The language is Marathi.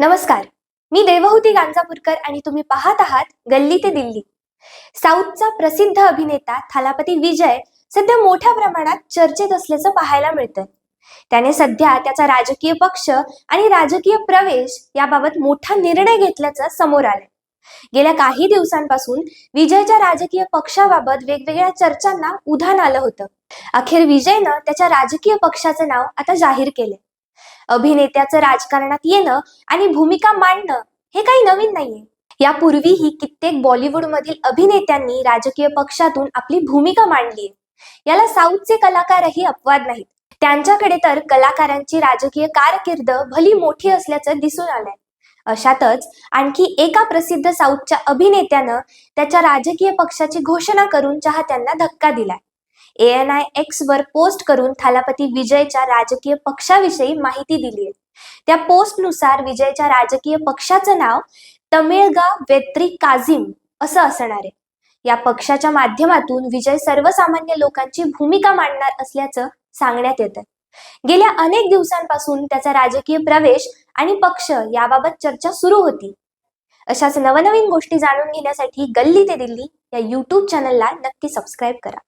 नमस्कार. मी देवहूती गांजापूरकर आणि तुम्ही पाहत आहात गल्ली ते दिल्ली. साऊथचा प्रसिद्ध अभिनेता थालापती विजय सध्या मोठ्या प्रमाणात चर्चेत असल्याचं पाहायला मिळतंय. त्याने सध्या त्याचा राजकीय पक्ष आणि राजकीय प्रवेश याबाबत मोठा निर्णय घेतल्याचं समोर आलंय. गेल्या काही दिवसांपासून विजयच्या राजकीय पक्षाबाबत वेगवेगळ्या चर्चांना उधाण आलं होतं. अखेर विजयनं त्याच्या राजकीय पक्षाचं नाव आता जाहीर केलंय. अभिनेत्याचं राजकारणात येणं आणि भूमिका मांडणं हे काही नवीन नाहीये. यापूर्वीही कित्येक बॉलिवूडमधील अभिनेत्यांनी राजकीय पक्षातून आपली भूमिका मांडली याला साऊथचे कलाकारही अपवाद नाहीत. त्यांच्याकडे तर कलाकारांची राजकीय कारकीर्द भली मोठी असल्याचं दिसून आलंय. अशातच आणखी एका प्रसिद्ध साऊथच्या अभिनेत्यानं त्याच्या राजकीय पक्षाची घोषणा करून चाहत्यांना धक्का दिलाय. ए एन आय एक्स वर पोस्ट करून थालापती विजयच्या राजकीय पक्षाविषयी माहिती दिली आहे. त्या पोस्टनुसार विजयच्या राजकीय पक्षाचं नाव तमिळगा वेत्री काझिम असं असणार आहे. या पक्षाच्या माध्यमातून विजय सर्वसामान्य लोकांची भूमिका मांडणार असल्याचं सांगण्यात येतं गेल्या अनेक दिवसांपासून त्याचा राजकीय प्रवेश आणि पक्ष याबाबत चर्चा सुरू होती. अशाच नवनवीन गोष्टी जाणून घेण्यासाठी गल्ली ते दिल्ली या युट्यूब चॅनलला नक्की सबस्क्राईब करा.